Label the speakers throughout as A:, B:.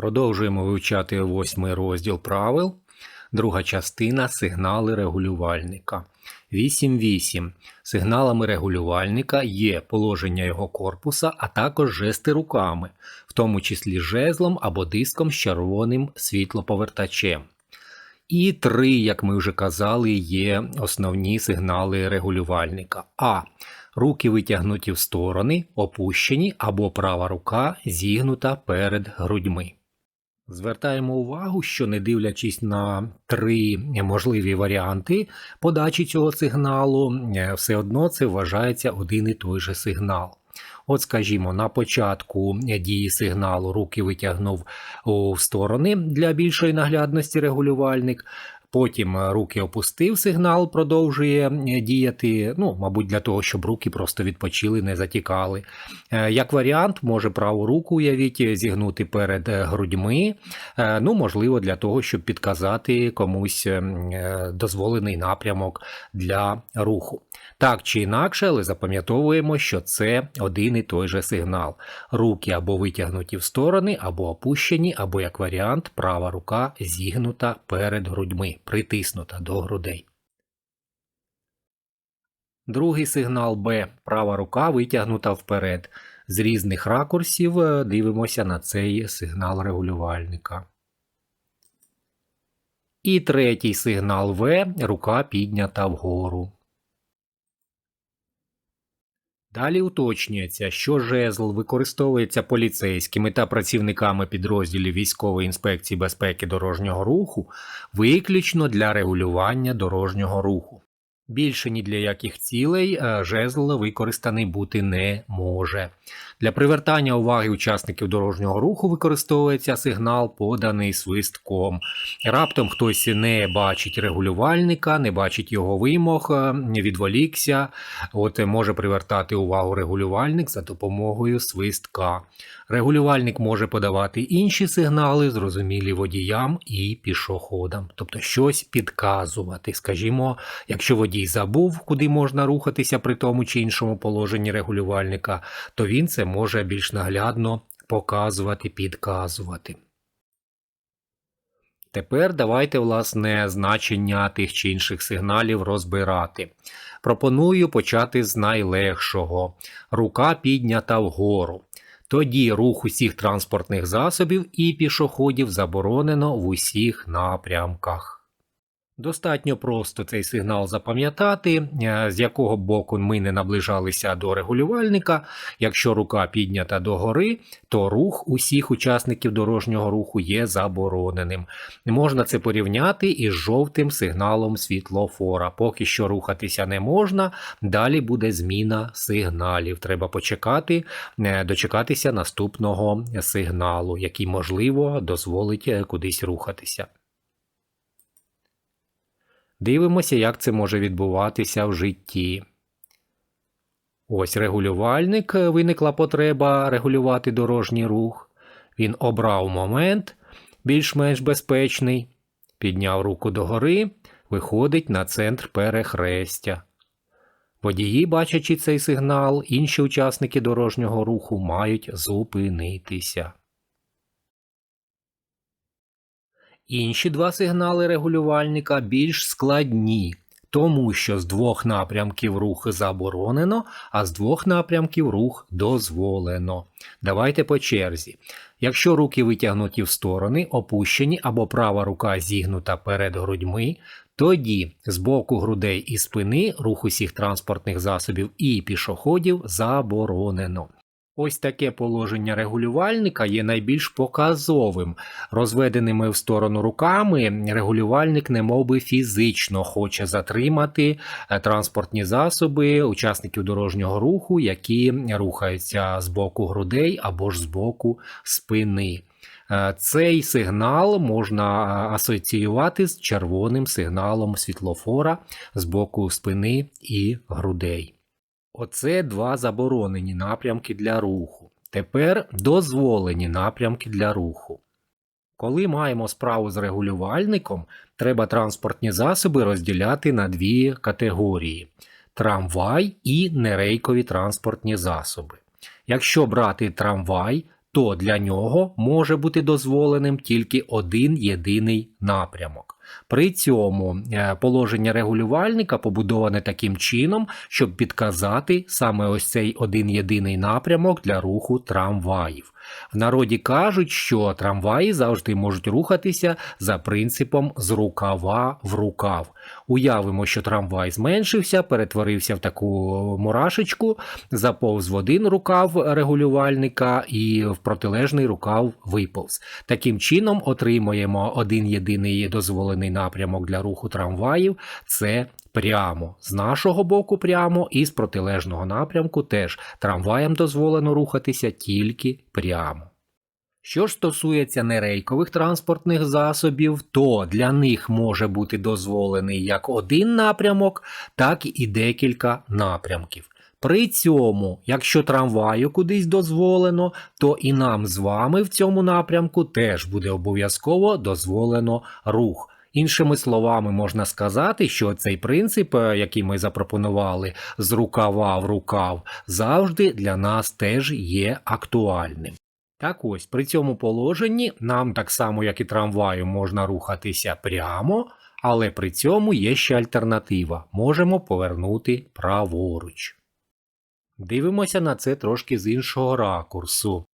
A: Продовжуємо вивчати восьмий розділ правил. Друга частина сигнали регулювальника. 8.8. Сигналами регулювальника є положення його корпуса, а також жести руками, в тому числі жезлом або диском з червоним світлоповертачем. І три, як ми вже казали, є основні сигнали регулювальника. А. Руки витягнуті в сторони, опущені або права рука зігнута перед грудьми. Звертаємо увагу, що не дивлячись на три можливі варіанти подачі цього сигналу, е, все одно це вважається один і той же сигнал. От, скажімо, на початку дії сигналу руки витягнув у сторони для більшої наглядності регулювальник. Потім руки опустив, сигнал продовжує діяти. Ну, мабуть, для того, щоб руки просто відпочили, не затікали. Е, Як варіант, може праву руку уявіть, зігнути перед грудьми. Е, Ну, можливо, для того, щоб підказати комусь е, дозволений напрямок для руху. Так чи інакше, але запам'ятовуємо, що це один і той же сигнал. Руки або витягнуті в сторони, або опущені, або як варіант, права рука зігнута перед грудьми, притиснута до грудей. Другий сигнал Б. Права рука витягнута вперед. З різних ракурсів е, дивимося на цей сигнал регулювальника. І третій сигнал В. Рука піднята вгору. Далі уточнюється, що жезл використовується поліцейськими та працівниками підрозділів військової інспекції безпеки дорожнього руху виключно для регулювання дорожнього руху. Більше ні для яких цілей е, жезл використаний бути не може. Для привертання уваги учасників дорожнього руху використовується сигнал, поданий свистком. Раптом хтось не бачить регулювальника, не бачить його вимог, е, відволікся, от е, може привертати увагу регулювальник за допомогою свистка. Регулювальник може подавати інші сигнали, зрозумілі водіям і пішоходам, тобто щось підказувати. Скажімо, якщо водій забув, куди можна рухатися при тому чи іншому положенні регулювальника, то він це може більш наглядно показувати, підказувати. Тепер давайте, власне, значення тих чи інших сигналів розбирати. Пропоную почати з найлегшого. Рука піднята вгору. Тоді рух усіх транспортних засобів і пішоходів заборонено в усіх напрямках. Достатньо просто цей сигнал запам'ятати, е, з якого боку ми не наближалися до регулювальника. Якщо рука піднята догори, то рух усіх учасників дорожнього руху є забороненим. Можна це порівняти із жовтим сигналом світлофора. Поки що рухатися не можна, далі буде зміна сигналів. Треба почекати, е, дочекатися наступного сигналу, який, можливо, дозволить е, кудись рухатися. Дивимося, як це може відбуватися в житті. Ось регулювальник, виникла потреба регулювати дорожній рух. Він обрав момент більш-менш безпечний, підняв руку догори, виходить на центр перехрестя. Водії, бачачи цей сигнал, інші учасники дорожнього руху мають зупинитися. Інші два сигнали регулювальника більш складні, тому що з двох напрямків рух заборонено, а з двох напрямків рух дозволено. Давайте по черзі. Якщо руки витягнуті в сторони, опущені або права рука зігнута перед грудьми, тоді з боку грудей і спини рух усіх транспортних засобів і пішоходів заборонено. Ось таке положення регулювальника є найбільш показовим. Розведеними в сторону руками регулювальник немовби фізично хоче затримати е, транспортні засоби учасників дорожнього руху, які рухаються з боку грудей або ж з боку спини. Е, Цей сигнал можна е, асоціювати з червоним сигналом світлофора з боку спини і грудей. Оце два заборонені напрямки для руху. Тепер дозволені напрямки для руху. Коли маємо справу з регулювальником, треба транспортні засоби розділяти на дві категорії: трамвай і нерейкові транспортні засоби. Якщо брати трамвай, то для нього може бути дозволеним тільки один єдиний напрямок. При цьому е, положення регулювальника побудоване таким чином, щоб підказати саме ось цей один єдиний напрямок для руху трамваїв. В народі кажуть, що трамваї завжди можуть рухатися за принципом з рукава в рукав. Уявимо, що трамвай зменшився, перетворився в таку мурашечку, заповз в один рукав регулювальника і в протилежний рукав виповз. Таким чином отримуємо один єдиний дозволений напрямок для руху трамваїв це прямо. З нашого боку прямо і з протилежного напрямку теж трамваям дозволено рухатися тільки прямо. Що ж стосується нерейкових транспортних засобів, то для них може бути дозволений як один напрямок, так і декілька напрямків. При цьому, якщо трамваю кудись дозволено, то і нам з вами в цьому напрямку теж буде обов'язково дозволено рух. Іншими словами, можна сказати, що цей принцип, е, який ми запропонували з рукава в рукав, завжди для нас теж є актуальним. Так ось, при цьому положенні нам так само, як і трамваю, можна рухатися прямо, але при цьому є ще альтернатива. Можемо повернути праворуч. Дивимося на це трошки з іншого ракурсу.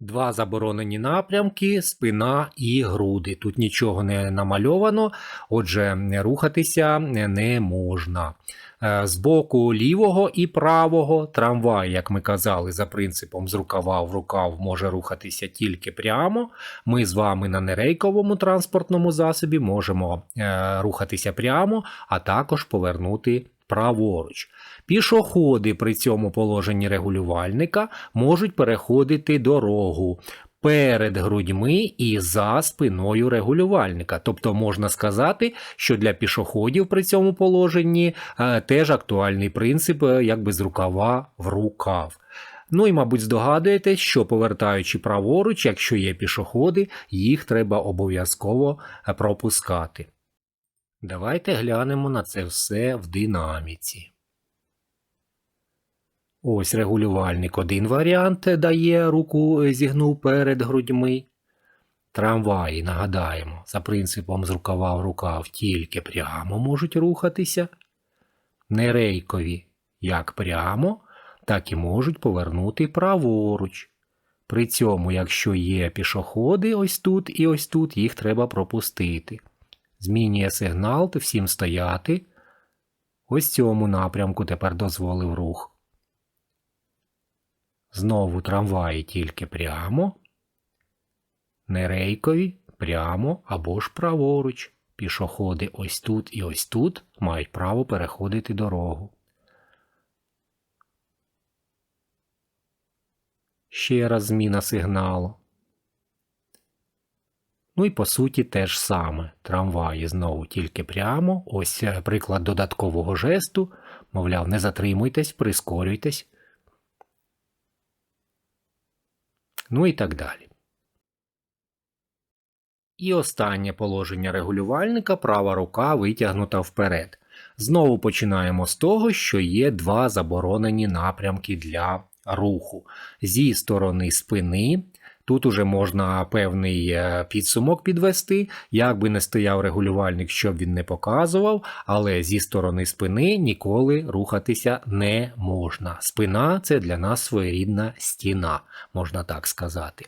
A: Два заборонені напрямки, спина і груди. Тут нічого не намальовано, отже, рухатися не можна. Е, З боку лівого і правого трамвай, як ми казали, за принципом з рукава в рукав може рухатися тільки прямо. Ми з вами на нерейковому транспортному засобі можемо е, рухатися прямо, а також повернути праворуч. Пішоходи при цьому положенні регулювальника можуть переходити дорогу перед грудьми і за спиною регулювальника. Тобто можна сказати, що для пішоходів при цьому положенні е, теж актуальний принцип е, якби з рукава в рукав. Ну і, мабуть, здогадуєтесь, що повертаючи праворуч, якщо є пішоходи, їх треба обов'язково е, пропускати. Давайте глянемо на це все в динаміці. Ось регулювальник один варіант дає руку зігнув перед грудьми. Трамваї, нагадаємо, за принципом з рукава в рукав тільки прямо можуть рухатися. Нерейкові як прямо, так і можуть повернути праворуч. При цьому, якщо є пішоходи ось тут і ось тут, їх треба пропустити. Змінює сигнал, то всім стояти. Ось цьому напрямку тепер дозволив рух. Знову трамваї тільки прямо, нерейкові прямо або ж праворуч. Пішоходи ось тут і ось тут мають право переходити дорогу. Ще раз зміна сигналу. Ну і по суті те ж саме. Трамваї знову тільки прямо. Ось е, приклад додаткового жесту. Мовляв, не затримуйтесь, прискорюйтесь. Ну і так далі. І останнє положення регулювальника права рука витягнута вперед. Знову починаємо з того, що є два заборонені напрямки для руху. Зі сторони спини. Тут уже можна певний е, підсумок підвести, як би не стояв регулювальник, щоб він не показував, але зі сторони спини ніколи рухатися не можна. Спина це для нас своєрідна стіна, можна так сказати.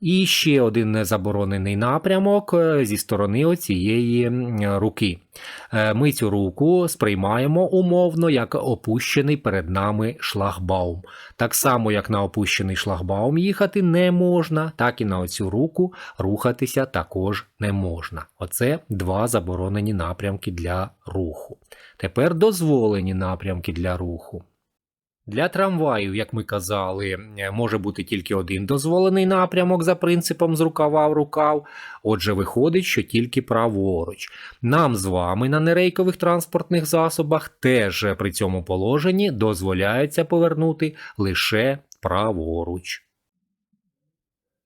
A: І ще один незаборонений напрямок е, зі сторони оцієї руки. Е, ми цю руку сприймаємо умовно як опущений перед нами шлагбаум. Так само, як на опущений шлагбаум їхати не можна, так і на оцю руку рухатися також не можна. Оце два заборонені напрямки для руху. Тепер дозволені напрямки для руху. Для трамваїв, як ми казали, е, може бути тільки один дозволений напрямок за принципом з рукава в рукав. Отже, виходить, що тільки праворуч. Нам з вами на нерейкових транспортних засобах теж при цьому положенні дозволяється повернути лише праворуч.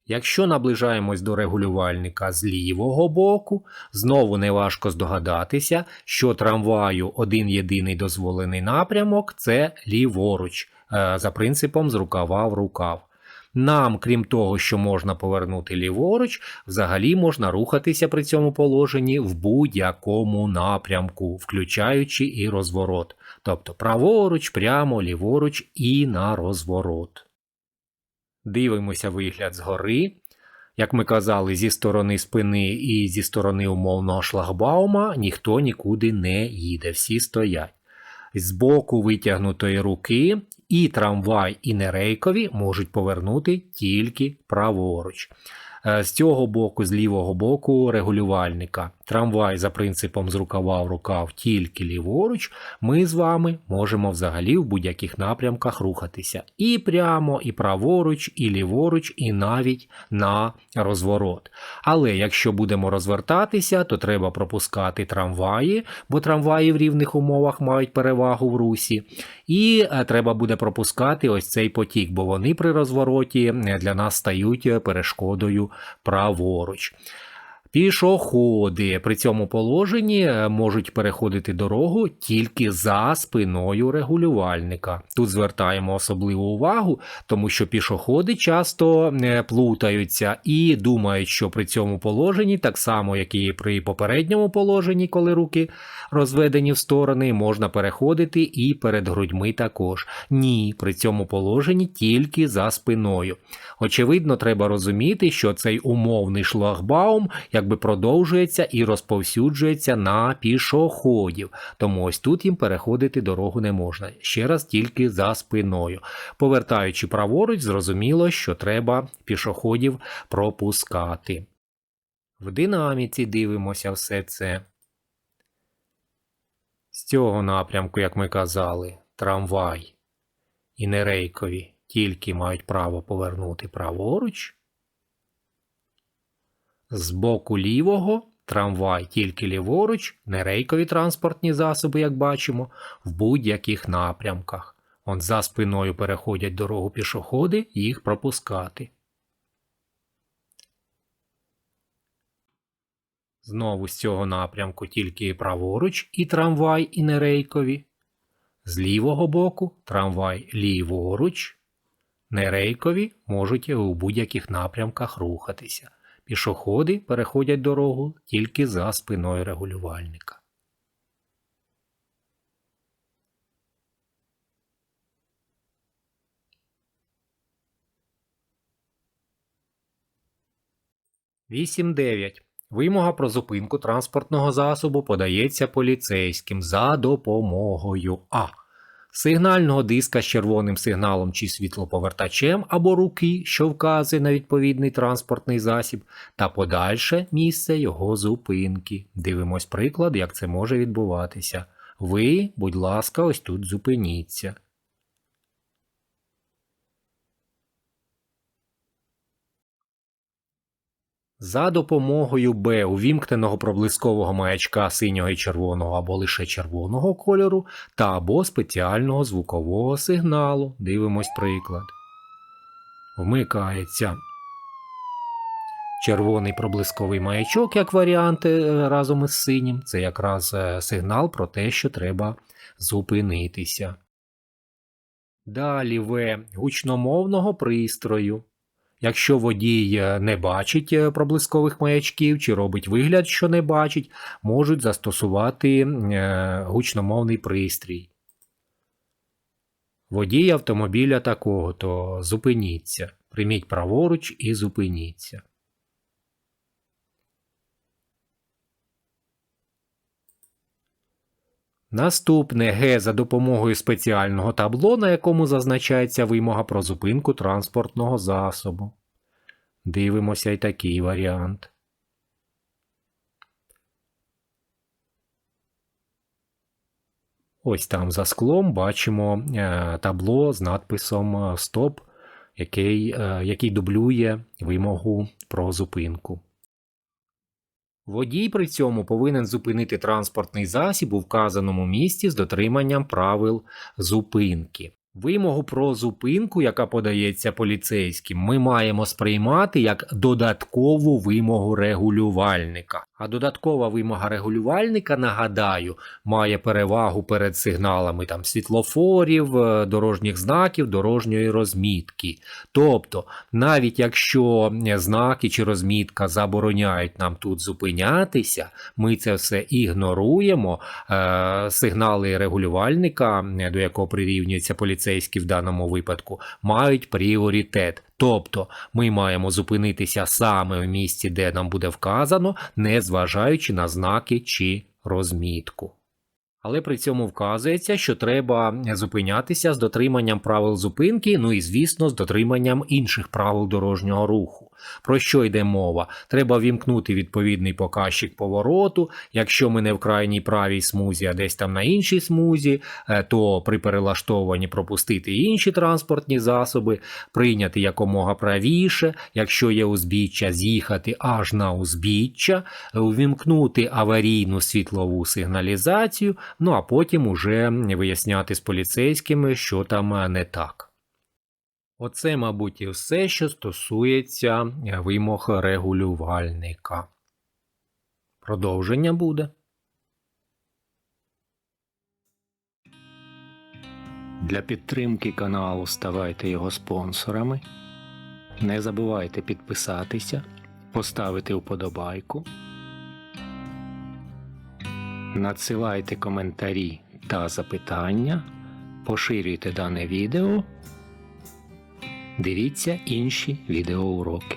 A: Якщо наближаємось до регулювальника з лівого боку, знову неважко здогадатися, що трамваю один єдиний дозволений напрямок це ліворуч, е, за принципом з рукава в рукав. Нам, крім того, що можна повернути ліворуч, взагалі можна рухатися при цьому положенні в будь-якому напрямку, включаючи і розворот, тобто праворуч, прямо, ліворуч і на розворот. Дивимося вигляд згори. Як ми казали, зі сторони спини і зі сторони умовного шлагбаума ніхто нікуди не їде, всі стоять. З боку витягнутої руки і трамвай, і нерейкові можуть повернути тільки праворуч. Е, З цього боку, з лівого боку регулювальника. Трамвай за принципом з рукава в рукав тільки ліворуч, ми з вами можемо взагалі в будь-яких напрямках рухатися. І прямо, і праворуч, і ліворуч, і навіть на розворот. Але якщо будемо розвертатися, то треба пропускати трамваї, бо трамваї в рівних умовах мають перевагу в русі. І е, треба буде пропускати ось цей потік, бо вони при розвороті е, для нас стають перешкодою праворуч. Пішоходи при цьому положенні е, можуть переходити дорогу тільки за спиною регулювальника. Тут звертаємо особливу увагу, тому що пішоходи часто е, плутаються і думають, що при цьому положенні, так само як і при попередньому положенні, коли руки розведені в сторони, можна переходити і перед грудьми також. Ні, при цьому положенні тільки за спиною. Очевидно, треба розуміти, що цей умовний шлагбаум якби продовжується і розповсюджується на пішоходів. Тому ось тут їм переходити дорогу не можна. Ще раз тільки за спиною. Повертаючи праворуч, зрозуміло, що треба пішоходів пропускати. В динаміці дивимося все це. З цього напрямку, як ми казали, трамвай і нерейкові тільки мають право повернути праворуч. З боку лівого трамвай тільки ліворуч, нерейкові транспортні засоби, як бачимо, в будь-яких напрямках. Он за спиною переходять дорогу пішоходи, їх пропускати. Знову з цього напрямку тільки праворуч і трамвай, і нерейкові. З лівого боку трамвай ліворуч. Нерейкові можуть у будь-яких напрямках рухатися. Пішоходи переходять дорогу тільки за спиною регулювальника. Вісім дев'ять. Вимога про зупинку транспортного засобу подається поліцейським за допомогою А. Сигнального диска з червоним сигналом чи світлоповертачем або руки, що вказує на відповідний транспортний засіб, та подальше місце його зупинки. Дивимось приклад, як це може відбуватися. Ви, будь ласка, ось тут зупиніться. За допомогою Б увімкненого проблискового маячка синього і червоного або лише червоного кольору та або спеціального звукового сигналу. Дивимось приклад. Вмикається червоний проблисковий маячок, як варіант е, разом із синім. Це якраз е, сигнал про те, що треба зупинитися. Далі В гучномовного пристрою. Якщо водій е, не бачить е, проблискових маячків чи робить вигляд, що не бачить, можуть застосувати е, гучномовний пристрій. Водій автомобіля такого, то зупиніться. Прийміть праворуч і зупиніться. Наступне Г за допомогою спеціального табло, на якому зазначається вимога про зупинку транспортного засобу. Дивимося й такий варіант. Ось там за склом бачимо е, табло з надписом е, Стоп, який, е, який дублює вимогу про зупинку. Водій при цьому повинен зупинити транспортний засіб у вказаному місці з дотриманням правил зупинки. Вимогу про зупинку, яка подається поліцейським, ми маємо сприймати як додаткову вимогу регулювальника. А додаткова вимога регулювальника, нагадаю, має перевагу перед сигналами там світлофорів, е, дорожніх знаків, дорожньої розмітки. Тобто, навіть якщо е, знаки чи розмітка забороняють нам тут зупинятися, ми це все ігноруємо. Е, сигнали регулювальника, до якого прирівнюється поліцейський в даному випадку, мають пріоритет. Тобто ми маємо зупинитися саме в місці, де нам буде вказано, не зважаючи на знаки чи розмітку. Але при цьому вказується, що треба зупинятися з дотриманням правил зупинки, ну і звісно, з дотриманням інших правил дорожнього руху. Про що йде мова? Треба вімкнути відповідний показчик повороту. Якщо ми не в крайній правій смузі, а десь там на іншій смузі, е, то при перелаштовуванні пропустити інші транспортні засоби, прийняти якомога правіше, якщо є узбіччя, з'їхати аж на узбіччя, е, увімкнути аварійну світлову сигналізацію, ну а потім уже виясняти з поліцейськими, що там е, не так. Оце, мабуть, і все, що стосується е, вимог регулювальника. Продовження буде. Для підтримки каналу ставайте його спонсорами. Не забувайте підписатися, поставити вподобайку. Надсилайте коментарі та запитання, поширюйте дане відео. Дивіться інші відеоуроки.